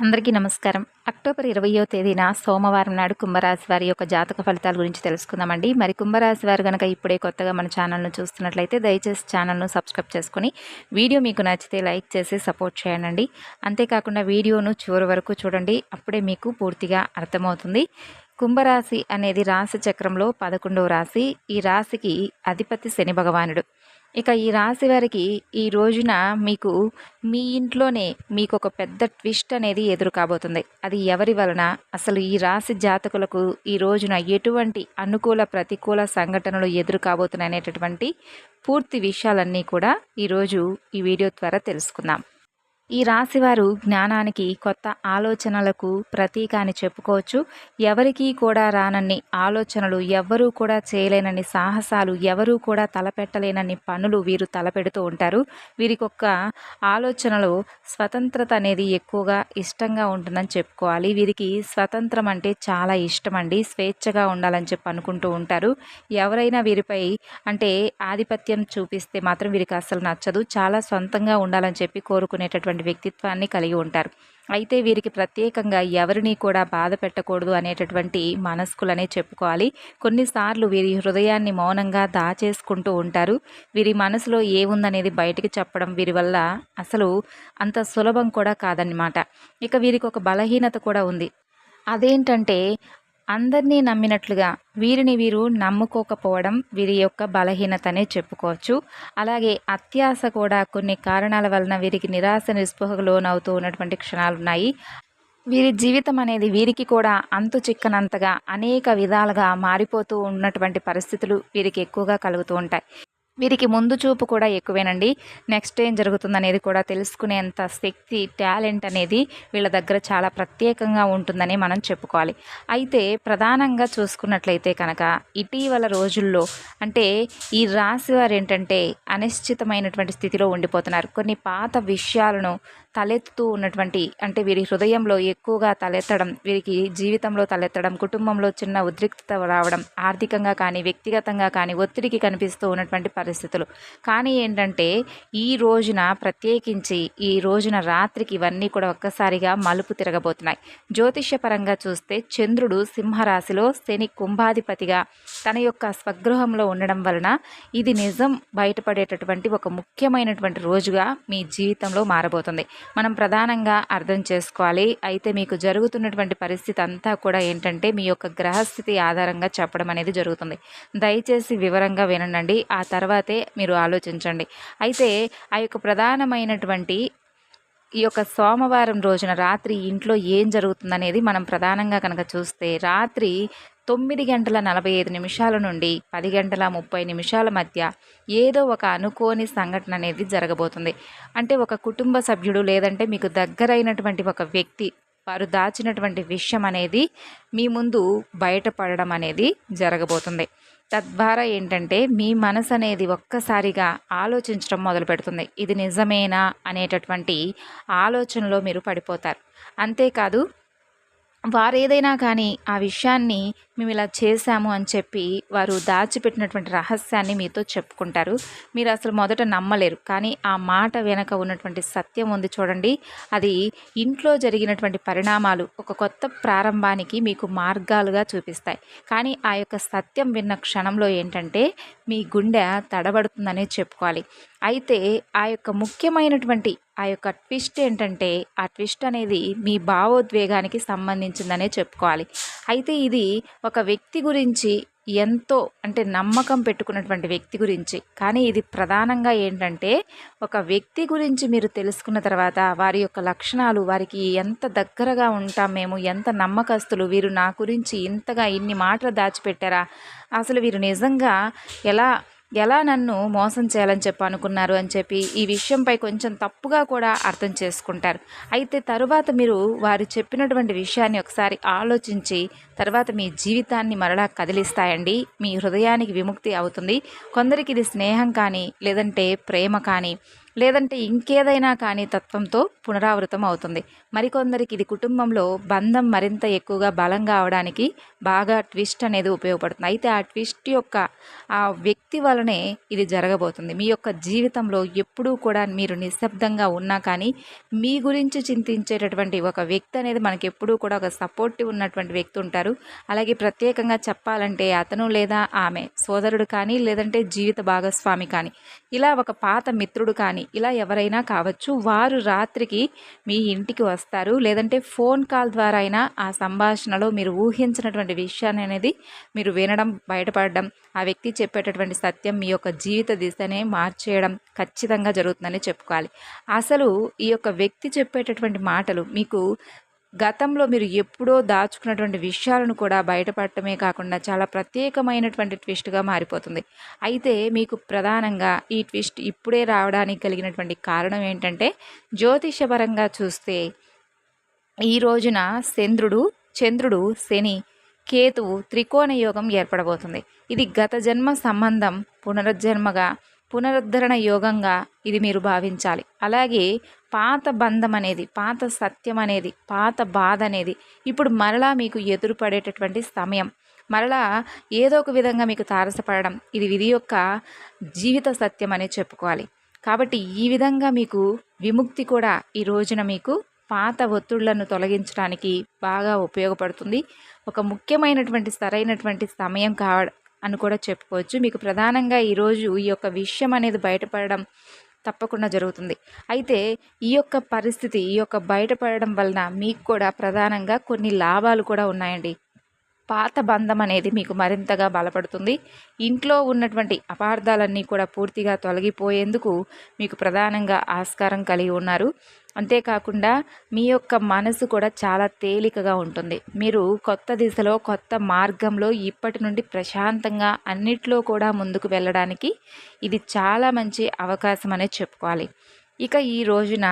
అందరికీ నమస్కారం. అక్టోబర్ ఇరవయో తేదీన సోమవారం నాడు కుంభరాశి వారి యొక్క జాతక ఫలితాల గురించి తెలుసుకుందామండి. మరి కుంభరాశి వారు కనుక ఇప్పుడే కొత్తగా మన ఛానల్ను చూస్తున్నట్లయితే దయచేసి ఛానల్ను సబ్స్క్రైబ్ చేసుకొని వీడియో మీకు నచ్చితే లైక్ చేసి సపోర్ట్ చేయండి. అంతేకాకుండా వీడియోను చివరి వరకు చూడండి. అప్పుడే మీకు పూర్తిగా అర్థమవుతుంది. కుంభరాశి అనేది రాశి చక్రంలో పదకొండవ రాశి. ఈ రాశికి అధిపతి శని భగవానుడు. ఇక ఈ రాశి వారికి ఈ రోజున మీకు మీ ఇంట్లోనే మీకు ఒక పెద్ద ట్విస్ట్ అనేది ఎదురు కాబోతుంది అది ఎవరి వలన? అసలు ఈ రాశి జాతకులకు ఈ రోజున ఎటువంటి అనుకూల ప్రతికూల సంఘటనలు ఎదురు కాబోతున్నాయి అనేటటువంటి పూర్తి విషయాలన్నీ కూడా ఈరోజు ఈ వీడియో ద్వారా తెలుసుకుందాం. ఈ రాశివారు జ్ఞానానికి కొత్త ఆలోచనలకు ప్రతీక అని చెప్పుకోవచ్చు. ఎవరికీ కూడా రానన్ని ఆలోచనలు ఎవ్వరూ కూడా చేయలేనని సాహసాలు ఎవరూ కూడా తలపెట్టలేనని పనులు వీరు తలపెడుతూ ఉంటారు. వీరికొక్క ఆలోచనలో స్వతంత్రత అనేది ఎక్కువగా ఇష్టంగా ఉంటుందని చెప్పుకోవాలి. వీరికి స్వతంత్రం అంటే చాలా ఇష్టం అండి స్వేచ్ఛగా ఉండాలని చెప్పి అనుకుంటూ ఉంటారు. ఎవరైనా వీరిపై అంటే ఆధిపత్యం చూపిస్తే మాత్రం వీరికి అసలు నచ్చదు. చాలా సొంతంగా ఉండాలని చెప్పి కోరుకునేటటువంటి వ్యక్తిత్వాన్ని కలిగి ఉంటారు. అయితే వీరికి ప్రత్యేకంగా ఎవరిని కూడా బాధ పెట్టకూడదు అనేటటువంటి మనస్కులనే చెప్పుకోవాలి. కొన్నిసార్లు వీరి హృదయాన్ని మౌనంగా దాచేసుకుంటూ ఉంటారు. వీరి మనసులో ఏముందనేది బయటికి చెప్పడం వీరి వల్ల అసలు అంత సులభం కూడా కాదన్నమాట. ఇక వీరికి ఒక బలహీనత కూడా ఉంది. అదేంటంటే అందరినీ నమ్మినట్లుగా వీరిని వీరు నమ్ముకోకపోవడం వీరి యొక్క బలహీనతనే చెప్పుకోవచ్చు. అలాగే అత్యాశ కూడా కొన్ని కారణాల వలన వీరికి నిరాశ నిస్పృహకు లోనవుతూ ఉన్నటువంటి క్షణాలు ఉన్నాయి. వీరి జీవితం అనేది వీరికి కూడా అంతు చిక్కనంతగా అనేక విధాలుగా మారిపోతూ ఉన్నటువంటి పరిస్థితులు వీరికి ఎక్కువగా కలుగుతూ ఉంటాయి. వీరికి ముందు చూపు కూడా ఎక్కువేనండి. నెక్స్ట్ ఏం జరుగుతుందనేది కూడా తెలుసుకునేంత శక్తి టాలెంట్ అనేది వీళ్ళ దగ్గర చాలా ప్రత్యేకంగా ఉంటుందని మనం చెప్పుకోవాలి. అయితే ప్రధానంగా చూసుకున్నట్లయితే కనుక ఇటీవల రోజుల్లో అంటే ఈ రాశి వారు ఏంటంటే అనిశ్చితమైనటువంటి స్థితిలో ఉండిపోతున్నారు. కొన్ని పాత విషయాలను తలెత్తుతూ ఉన్నటువంటి అంటే వీరి హృదయంలో ఎక్కువగా తలెత్తడం వీరికి జీవితంలో తలెత్తడం కుటుంబంలో చిన్న ఉద్రిక్తత రావడం ఆర్థికంగా కానీ వ్యక్తిగతంగా కానీ ఒత్తిడికి కనిపిస్తూ ఉన్నటువంటి పరిస్థితులు. కానీ ఏంటంటే ఈ రోజున ప్రత్యేకించి ఈ రోజున రాత్రికి ఇవన్నీ కూడా ఒక్కసారిగా మలుపు తిరగబోతున్నాయి. జ్యోతిష్యపరంగా చూస్తే చంద్రుడు సింహరాశిలో శని కుంభాధిపతిగా తన యొక్క స్వగృహంలో ఉండడం వలన ఇది నిజం బయటపడేటటువంటి ఒక ముఖ్యమైనటువంటి రోజుగా మీ జీవితంలో మారబోతుంది. మనం ప్రధానంగా అర్థం చేసుకోవాలి. అయితే మీకు జరుగుతున్నటువంటి పరిస్థితి అంతా కూడా ఏంటంటే మీ యొక్క గ్రహస్థితి ఆధారంగా చెప్పడం అనేది జరుగుతుంది. దయచేసి వివరంగా వినండి. ఆ తర్వాతే మీరు ఆలోచించండి. అయితే ఆ యొక్క ప్రధానమైనటువంటి ఈ యొక్క సోమవారం రోజున రాత్రి ఇంట్లో ఏం జరుగుతుందనేది మనం ప్రధానంగా కనుక చూస్తే రాత్రి తొమ్మిది గంటల నలభై ఐదు నిమిషాల నుండి పది గంటల ముప్పై నిమిషాల మధ్య ఏదో ఒక అనుకోని సంఘటన అనేది జరగబోతుంది. అంటే ఒక కుటుంబ సభ్యుడు లేదంటే మీకు దగ్గరైనటువంటి ఒక వ్యక్తి వారు దాచినటువంటి విషయం అనేది మీ ముందు బయటపడడం అనేది జరగబోతుంది. తద్వారా ఏంటంటే మీ మనసు అనేది ఒక్కసారిగా ఆలోచించడం మొదలు పెడుతుంది ఇది నిజమేనా అనేటటువంటి ఆలోచనలో మీరు పడిపోతారు. అంతేకాదు వారు ఏదైనా కానీ ఆ విషయాన్ని మేము ఇలా చేశాము అని చెప్పి వారు దాచిపెట్టినటువంటి రహస్యాన్ని మీతో చెప్పుకుంటారు. మీరు అసలు మొదట నమ్మలేరు. కానీ ఆ మాట వెనక ఉన్నటువంటి సత్యం ఉంది చూడండి. అది ఇంట్లో జరిగినటువంటి పరిణామాలు ఒక కొత్త ప్రారంభానికి మీకు మార్గాలుగా చూపిస్తాయి. కానీ ఆ యొక్క సత్యం విన్న క్షణంలో ఏంటంటే మీ గుండె తడబడుతుందనే చెప్పుకోవాలి. అయితే ఆ యొక్క ముఖ్యమైనటువంటి ఆ యొక్క ట్విస్ట్ ఏంటంటే ఆ ట్విస్ట్ అనేది మీ భావోద్వేగానికి సంబంధించిందనే చెప్పుకోవాలి. అయితే ఇది ఒక వ్యక్తి గురించి ఎంతో అంటే నమ్మకం పెట్టుకున్నటువంటి వ్యక్తి గురించి. కానీ ఇది ప్రధానంగా ఏంటంటే ఒక వ్యక్తి గురించి మీరు తెలుసుకున్న తర్వాత వారి యొక్క లక్షణాలు వారికి ఎంత దగ్గరగా ఉంటాం మేము ఎంత నమ్మకస్తులు వీరు నా గురించి ఇంతగా ఇన్ని మాటలు దాచిపెట్టారా? అసలు వీరు నిజంగా ఎలా ఎలా నన్ను మోసం చేయాలని చెప్పి అనుకున్నారు అని చెప్పి ఈ విషయంపై కొంచెం తప్పుగా కూడా అర్థం చేసుకుంటారు. అయితే తరువాత మీరు వారు చెప్పినటువంటి విషయాన్ని ఒకసారి ఆలోచించి తర్వాత మీ జీవితాన్ని మరలా కదిలిస్తాయండి. మీ హృదయానికి విముక్తి అవుతుంది. కొందరికి ఇది స్నేహం కానీ లేదంటే ప్రేమ కానీ లేదంటే ఇంకేదైనా కానీ తత్వంతో పునరావృతం అవుతుంది. మరికొందరికి ఇది కుటుంబంలో బంధం మరింత ఎక్కువగా బలంగా అవడానికి బాగా ట్విస్ట్ అనేది ఉపయోగపడుతుంది. అయితే ఆ ట్విస్ట్ యొక్క ఆ వ్యక్తి వలనే ఇది జరగబోతుంది. మీ యొక్క జీవితంలో ఎప్పుడూ కూడా మీరు నిశ్శబ్దంగా ఉన్నా కానీ మీ గురించి చింతించేటటువంటి ఒక వ్యక్తి అనేది మనకి ఎప్పుడూ కూడా ఒక సపోర్టివ్ ఉన్నటువంటి వ్యక్తి ఉంటారు. అలాగే ప్రత్యేకంగా చెప్పాలంటే అతను లేదా ఆమె సోదరుడు కానీ లేదంటే జీవిత భాగస్వామి కానీ. ఇలా ఒక పాత మిత్రుడు కానీ ఇలా ఎవరైనా కావచ్చు వారు రాత్రికి మీ ఇంటికి వస్తారు. లేదంటే ఫోన్ కాల్ ద్వారా అయినా ఆ సంభాషణలో మీరు ఊహించినటువంటి విషయాన్ని అనేది మీరు వినడం బయటపడడం ఆ వ్యక్తి చెప్పేటటువంటి సత్యం మీ యొక్క జీవిత దిశనే మార్చేయడం ఖచ్చితంగా జరుగుతుందని చెప్పుకోవాలి. అసలు ఈ యొక్క వ్యక్తి చెప్పేటటువంటి మాటలు మీకు గతంలో మీరు ఎప్పుడో దాచుకున్నటువంటి విషయాలను కూడా బయటపడటమే కాకుండా చాలా ప్రత్యేకమైనటువంటి ట్విస్ట్గా మారిపోతుంది. అయితే మీకు ప్రధానంగా ఈ ట్విస్ట్ ఇప్పుడే రావడానికి కలిగినటువంటి కారణం ఏంటంటే జ్యోతిషపరంగా చూస్తే ఈ రోజున చంద్రుడు చంద్రుడు శని కేతువు త్రికోణ యోగం ఏర్పడబోతుంది. ఇది గత జన్మ సంబంధం పునరుజ్జన్మగా పునరుద్ధరణ యోగంగా ఇది మీరు భావించాలి. అలాగే పాత బంధం అనేది పాత సత్యం అనేది పాత బాధ అనేది ఇప్పుడు మరలా మీకు ఎదురుపడేటటువంటి సమయం. మరలా ఏదో ఒక విధంగా మీకు తారసపడడం ఇది విధి యొక్క జీవిత సత్యం అనేది చెప్పుకోవాలి. కాబట్టి ఈ విధంగా మీకు విముక్తి కూడా ఈ రోజున మీకు పాత ఒత్తిళ్ళను తొలగించడానికి బాగా ఉపయోగపడుతుంది. ఒక ముఖ్యమైనటువంటి సరైనటువంటి సమయం కావ అని కూడా చెప్పుకోవచ్చు. మీకు ప్రధానంగా ఈరోజు ఈ యొక్క విషయం అనేది బయటపడడం తప్పకుండా జరుగుతుంది. అయితే ఈ యొక్క పరిస్థితి ఈ యొక్క బయటపడడం వలన మీకు కూడా ప్రధానంగా కొన్ని లాభాలు కూడా ఉన్నాయండి. పాత బంధం అనేది మీకు మరింతగా బలపడుతుంది. ఇంట్లో ఉన్నటువంటి అపార్థాలన్నీ కూడా పూర్తిగా తొలగిపోయేందుకు మీకు ప్రధానంగా ఆస్కారం కలిగి ఉన్నారు. అంతేకాకుండా మీ యొక్క మనసు కూడా చాలా తేలికగా ఉంటుంది. మీరు కొత్త దిశలో కొత్త మార్గంలో ఇప్పటి నుండి ప్రశాంతంగా అన్నిట్లో కూడా ముందుకు వెళ్ళడానికి ఇది చాలా మంచి అవకాశం అనేది చెప్పుకోవాలి. ఇక ఈ రోజున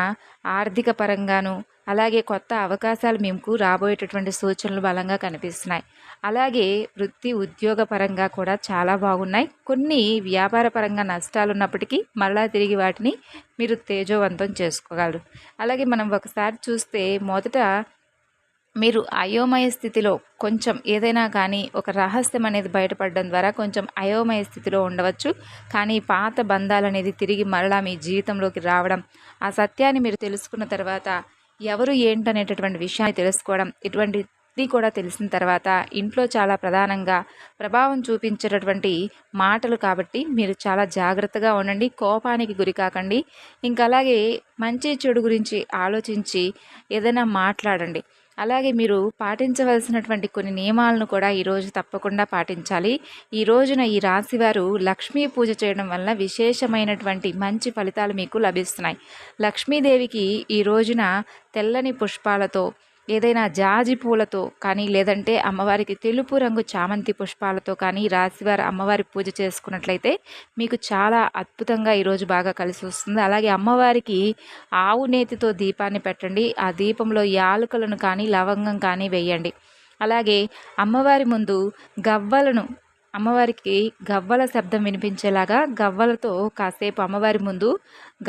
ఆర్థిక పరంగాను అలాగే కొత్త అవకాశాలు మీకు రాబోయేటటువంటి సూచనలు బలంగా కనిపిస్తున్నాయి. అలాగే వృత్తి ఉద్యోగ పరంగా కూడా చాలా బాగున్నాయి. కొన్ని వ్యాపార పరంగా నష్టాలు ఉన్నప్పటికీ మరలా తిరిగి వాటిని మీరు తేజోవంతం చేసుకోగలరు. అలాగే మనం ఒకసారి చూస్తే మొదట మీరు అయోమయ స్థితిలో కొంచెం ఏదైనా కానీ ఒక రహస్యం అనేది బయటపడడం ద్వారా కొంచెం అయోమయ స్థితిలో ఉండవచ్చు. కానీ పాత బంధాలు అనేది తిరిగి మరలా మీ జీవితంలోకి రావడం ఆ సత్యాన్ని మీరు తెలుసుకున్న తర్వాత ఎవరు ఏంటనేటటువంటి విషయాన్ని తెలుసుకోవడం ఇటువంటి కూడా తెలిసిన తర్వాత ఇంట్లో చాలా ప్రధానంగా ప్రభావం చూపించేటటువంటి మాటలు కాబట్టి మీరు చాలా జాగ్రత్తగా ఉండండి కోపానికి గురి కాకండి. ఇంకా అలాగే మంచి చెడు గురించి ఆలోచించి ఏదైనా మాట్లాడండి. అలాగే మీరు పాటించవలసినటువంటి కొన్ని నియమాలను కూడా ఈరోజు తప్పకుండా పాటించాలి. ఈ రోజున ఈ రాశివారు లక్ష్మీ పూజ చేయడం వల్ల విశేషమైనటువంటి మంచి ఫలితాలు మీకు లభిస్తున్నాయి. లక్ష్మీదేవికి ఈ రోజున తెల్లని పుష్పాలతో ఏదైనా జాజి పూలతో కానీ లేదంటే అమ్మవారికి తెలుపు రంగు చామంతి పుష్పాలతో కానీ రాశివారి అమ్మవారి పూజ చేసుకున్నట్లయితే మీకు చాలా అద్భుతంగా ఈరోజు బాగా కలిసి వస్తుంది. అలాగే అమ్మవారికి ఆవు నేతితో దీపాన్ని పెట్టండి. ఆ దీపంలో యాలుకలను కానీ లవంగం కానీ వేయండి. అలాగే అమ్మవారి ముందు గవ్వలను అమ్మవారికి గవ్వల శబ్దం వినిపించేలాగా గవ్వలతో కాసేపు అమ్మవారి ముందు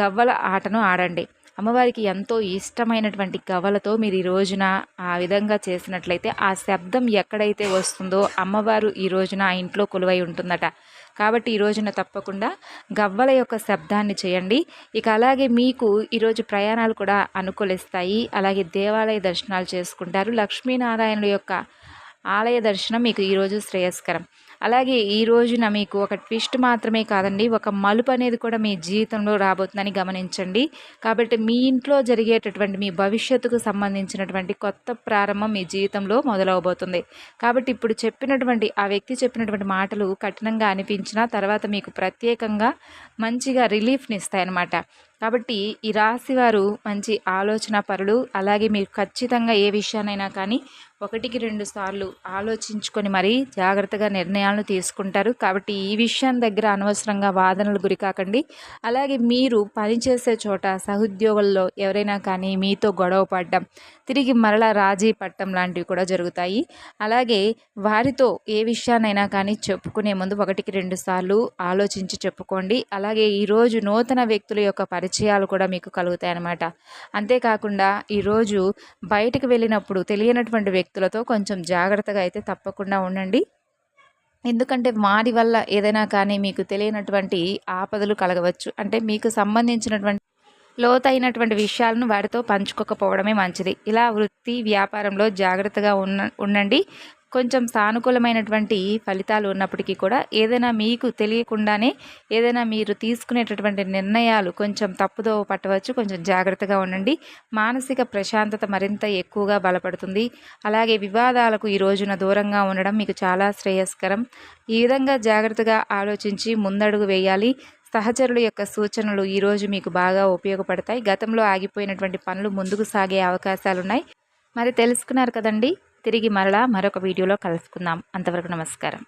గవ్వల ఆటను ఆడండి. అమ్మవారికి ఎంతో ఇష్టమైనటువంటి గవలతో మీరు ఈ రోజున ఆ విధంగా చేసినట్లయితే ఆ శబ్దం ఎక్కడైతే వస్తుందో అమ్మవారు ఈ రోజున ఆ ఇంట్లో కొలువై ఉంటుందట. కాబట్టి ఈ రోజున తప్పకుండా గవ్వల యొక్క శబ్దాన్ని చేయండి. ఇక అలాగే మీకు ఈరోజు ప్రయాణాలు కూడా అనుకూలిస్తాయి. అలాగే దేవాలయ దర్శనాలు చేసుకుంటారు. లక్ష్మీనారాయణుల యొక్క ఆలయ దర్శనం మీకు ఈరోజు శ్రేయస్కరం. అలాగే ఈ రోజున మీకు ఒక ట్విస్ట్ మాత్రమే కాదండి ఒక మలుపు అనేది కూడా మీ జీవితంలో రాబోతుందని గమనించండి. కాబట్టి మీ ఇంట్లో జరిగేటటువంటి మీ భవిష్యత్తుకు సంబంధించినటువంటి కొత్త ప్రారంభం మీ జీవితంలో మొదలవబోతుంది. కాబట్టి ఇప్పుడు చెప్పినటువంటి ఆ వ్యక్తి చెప్పినటువంటి మాటలు కఠినంగా అనిపించినా తర్వాత మీకు ప్రత్యేకంగా మంచిగా రిలీఫ్ని ఇస్తాయన్నమాట. కాబట్టి ఈ రాశి వారు మంచి ఆలోచన పరులు అలాగే మీరు ఖచ్చితంగా ఏ విషయానైనా కానీ ఒకటికి రెండు సార్లు ఆలోచించుకొని మరీ జాగ్రత్తగా నిర్ణయాలను తీసుకుంటారు. కాబట్టి ఈ విషయం దగ్గర అనవసరంగా వాదనలు గురికాకండి అలాగే మీరు పనిచేసే చోట సహోద్యోగుల్లో ఎవరైనా కానీ మీతో గొడవ పడడం తిరిగి మరలా రాజీ పట్టం లాంటివి కూడా జరుగుతాయి. అలాగే వారితో ఏ విషయానైనా కానీ చెప్పుకునే ముందు ఒకటికి రెండు సార్లు ఆలోచించి చెప్పుకోండి. అలాగే ఈరోజు నూతన వ్యక్తుల యొక్క పరిచయం పరిచయాలు కూడా మీకు కలుగుతాయి అన్నమాట అంతేకాకుండా ఈరోజు బయటకు వెళ్ళినప్పుడు తెలియనటువంటి వ్యక్తులతో కొంచెం జాగ్రత్తగా అయితే తప్పకుండా ఉండండి. ఎందుకంటే వారి వల్ల ఏదైనా కానీ మీకు తెలియనటువంటి ఆపదలు కలగవచ్చు. అంటే మీకు సంబంధించినటువంటి లోతైనటువంటి విషయాలను వారితో పంచుకోకపోవడమే మంచిది. ఇలా వృత్తి వ్యాపారంలో జాగ్రత్తగా ఉన్న ఉండండి. కొంచెం సానుకూలమైనటువంటి ఫలితాలు ఉన్నప్పటికీ కూడా ఏదైనా మీకు తెలియకుండానే ఏదైనా మీరు తీసుకునేటటువంటి నిర్ణయాలు కొంచెం తప్పుదో పట్టవచ్చు. కొంచెం జాగ్రత్తగా ఉండండి. మానసిక ప్రశాంతత మరింత ఎక్కువగా బలపడుతుంది. అలాగే వివాదాలకు ఈ రోజున దూరంగా ఉండడం మీకు చాలా శ్రేయస్కరం. ఈ విధంగా జాగ్రత్తగా ఆలోచించి ముందడుగు వేయాలి. సహచరుల యొక్క సూచనలు ఈరోజు మీకు బాగా ఉపయోగపడతాయి. గతంలో ఆగిపోయినటువంటి పనులు ముందుకు సాగే అవకాశాలున్నాయి. మరి తెలుసుకున్నారు కదండి? తిరిగి మరలా మరొక వీడియోలో కలుసుకుందాం. అంతవరకు నమస్కారం.